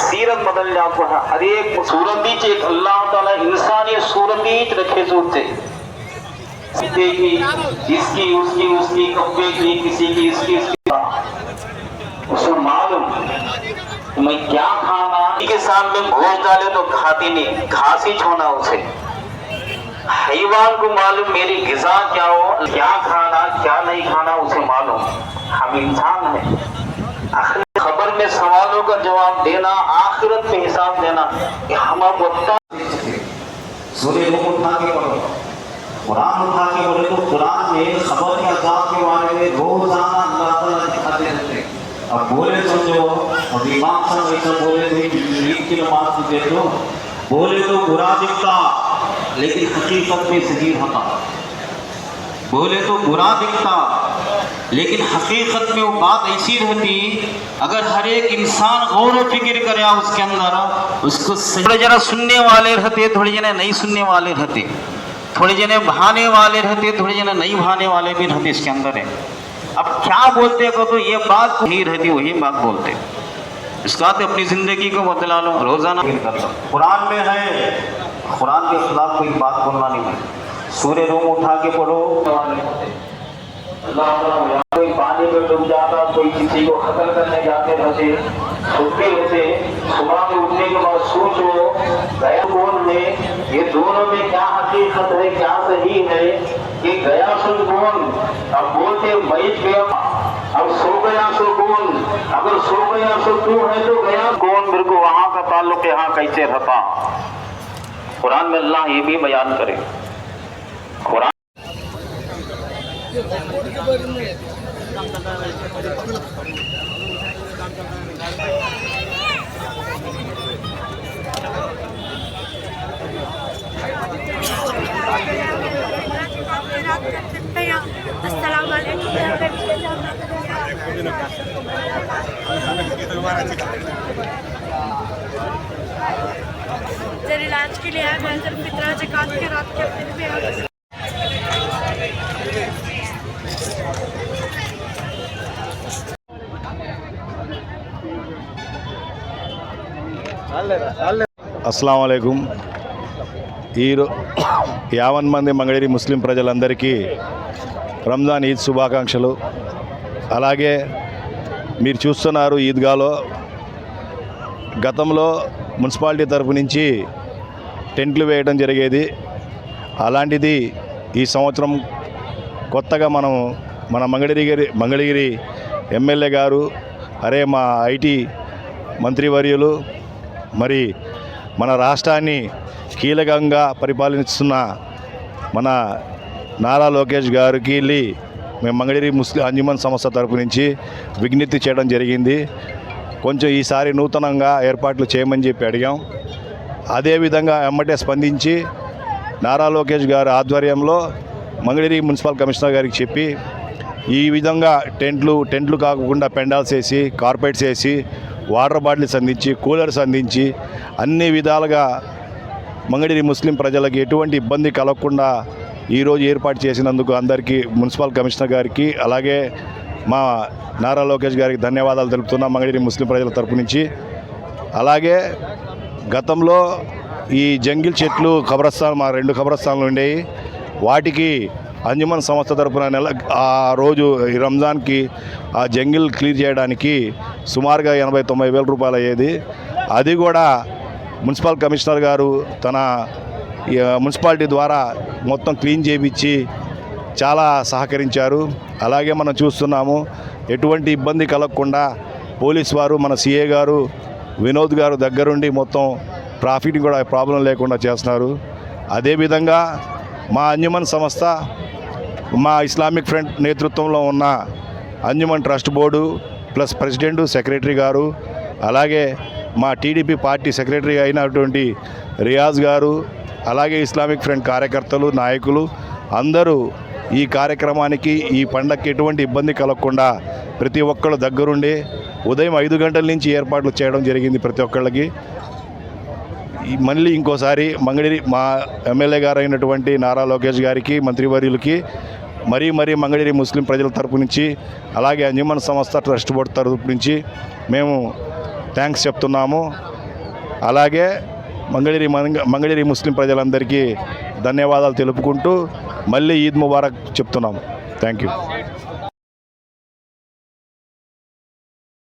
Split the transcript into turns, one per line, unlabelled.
سیرت بدل جاتا ہے ہر ایک صورت بیچ ایک اللہ تعالیٰ انسانی صورت بیچ رکھے صورت سے اس کی اس کی اس کی کبے کی کسی کی اس کی اس کی اسے معلوم میں کیا کھانا کے سامنے گھوس ڈالے تو کھاتی نہیں گھاس ہی چھونا اسے حیوان کو معلوم میری غذا کیا ہو کیا کھانا کیا نہیں کھانا اسے معلوم ہم انسان ہیں قبر میں سوالوں کا جواب دینا، آخرت پہ حساب دینا، کہ ہمیں بتا سورے کو اٹھا کے پڑھو۔ قرآن اٹھا کے پڑھے تو قرآن میں خبر کے عذاب کے بارے میں روزانہ اللہ تعالیٰ دکھاتے رہتے اب بولے تو جو اور امام صاحب ایسا بولے تو عید کی نماز بھی دیکھ لو بولے تو برا دکھتا، لیکن حقیقت میں صحیح ہوتا۔ بولے تو برا دکھتا۔ لیکن حقیقت میں وہ بات ایسی رہتی اگر ہر ایک انسان غور و فکر کرے اس کے اندر اس کو تھوڑے جنا سننے والے رہتے تھوڑے جنے نہیں سننے والے رہتے تھوڑے جنے بہانے والے رہتے تھوڑے جنے نہیں بہانے والے بھی رہتے اس کے اندر ہیں۔ اب کیا بولتے کو تو یہ بات نہیں رہتی وہی بات بولتے۔ اس کا تو اپنی زندگی کو بدلا لو روزانہ قرآن میں ہے قرآن کے خلاف کوئی بات بولنا نہیں ہے۔ سورہ روم اٹھا کے پڑھو۔ اللہ تعالیٰ کوئی پانی میں ڈوب جاتا، کوئی کسی کو قتل کرنے جاتے پھنسے ہوتے، صبح میں اٹھنے کے بعد کون یہ دونوں میں کیا حقیقت ہے، کیا صحیح ہے؟ کہ گیا سن کون؟ اب بولتے گیا۔ اب سو گیا سو کون؟ اگر سو گیا سو ہے تو گیا کون؟ میرے کو وہاں کا تعلق یہاں کیسے رہتا؟ قرآن میں اللہ یہ بھی بیان کرے۔ قرآن السلام
علیکم علاج کے لیے آئے میں فطرہ جکات کے رات کے میں
అస్సలం అయికం ఈరో యావన్ మంది మంగళగిరి ముస్లిం ప్రజలందరికీ రంజాన్ ఈద్ శుభాకాంక్షలు. అలాగే మీరు చూస్తున్నారు ఈద్గాలో గతంలో మున్సిపాలిటీ తరపు నుంచి టెంట్లు వేయడం జరిగేది. అలాంటిది ఈ సంవత్సరం కొత్తగా మనం మన మంగళగిరి మంగళగిరి ఎమ్మెల్యే గారు అరే మా ఐటీ మంత్రివర్యులు మరి మన రాష్ట్రాన్ని కీలకంగా పరిపాలిస్తున్న మన నారా లోకేష్ గారికి వెళ్ళి మేము మంగళగిరి ముస్లిం అంజుమన్ సంస్థ తరపు నుంచి విజ్ఞప్తి చేయడం జరిగింది. కొంచెం ఈసారి నూతనంగా ఏర్పాట్లు చేయమని చెప్పి అడిగాం. అదేవిధంగా ఎమ్మటే స్పందించి నారా లోకేష్ గారి ఆధ్వర్యంలో మంగళగిరి మున్సిపల్ కమిషనర్ గారికి చెప్పి ఈ విధంగా టెంట్లు టెంట్లు కాకుండా పెండాల్స్ వేసి కార్పెట్స్ వేసి వాటర్ బాటిల్స్ అందించి కూలర్స్ అందించి అన్ని విధాలుగా మంగళగిరి ముస్లిం ప్రజలకు ఎటువంటి ఇబ్బంది కలగకుండా ఈరోజు ఏర్పాటు చేసినందుకు అందరికీ మున్సిపల్ కమిషనర్ గారికి అలాగే మా నారా లోకేష్ గారికి ధన్యవాదాలు తెలుపుతున్నా మంగళగిరి ముస్లిం ప్రజల తరపు నుంచి. అలాగే గతంలో ఈ జంగిల్ చెట్లు కబ్రస్థానం మా రెండు కబ్రస్థానాలు ఉండేవి. వాటికి అంజుమన్ సంస్థ తరపున నెల ఆ రోజు ఈ రంజాన్కి ఆ జంగిల్ క్లియర్ చేయడానికి సుమారుగా ఎనభై తొంభై వేల రూపాయలు అయ్యేది. అది కూడా మున్సిపల్ కమిషనర్ గారు తన మున్సిపాలిటీ ద్వారా మొత్తం క్లీన్ చేయించి చాలా సహకరించారు. అలాగే మనం చూస్తున్నాము ఎటువంటి ఇబ్బంది కలగకుండా పోలీస్ వారు మన సీఏ గారు వినోద్ గారు దగ్గరుండి మొత్తం ట్రాఫిక్ కూడా ప్రాబ్లం లేకుండా చేస్తున్నారు. అదేవిధంగా మా అంజుమన్ సంస్థ మా ఇస్లామిక్ ఫ్రంట్ నేతృత్వంలో ఉన్న Anjuman trust board plus president secretary గారు అలాగే మా టీడీపీ పార్టీ సెక్రటరీ అయినటువంటి రియాజ్ గారు అలాగే ఇస్లామిక్ ఫ్రంట్ కార్యకర్తలు నాయకులు అందరూ ఈ కార్యక్రమానికి ఈ పండగకి ఎటువంటి ఇబ్బంది కలగకుండా ప్రతి ఒక్కళ్ళు దగ్గరుండి ఉదయం ఐదు గంటల నుంచి ఏర్పాట్లు చేయడం జరిగింది ప్రతి ఒక్కళ్ళకి. మళ్ళీ ఇంకోసారి మంగళగిరి మా ఎమ్మెల్యే గారు అయినటువంటి నారా లోకేష్ గారికి మంత్రివర్యులకి మరీ మరీ మంగళగిరి ముస్లిం ప్రజల తరపు నుంచి అలాగే అంజుమన్ సంస్థ ట్రస్ట్ బోర్డు తరపు నుంచి మేము థ్యాంక్స్ చెప్తున్నాము. అలాగే మంగళగిరి మంగళగిరి ముస్లిం ప్రజలందరికీ ధన్యవాదాలు తెలుపుకుంటూ మళ్ళీ ఈద్ ముబారక్ చెప్తున్నాము. Thank you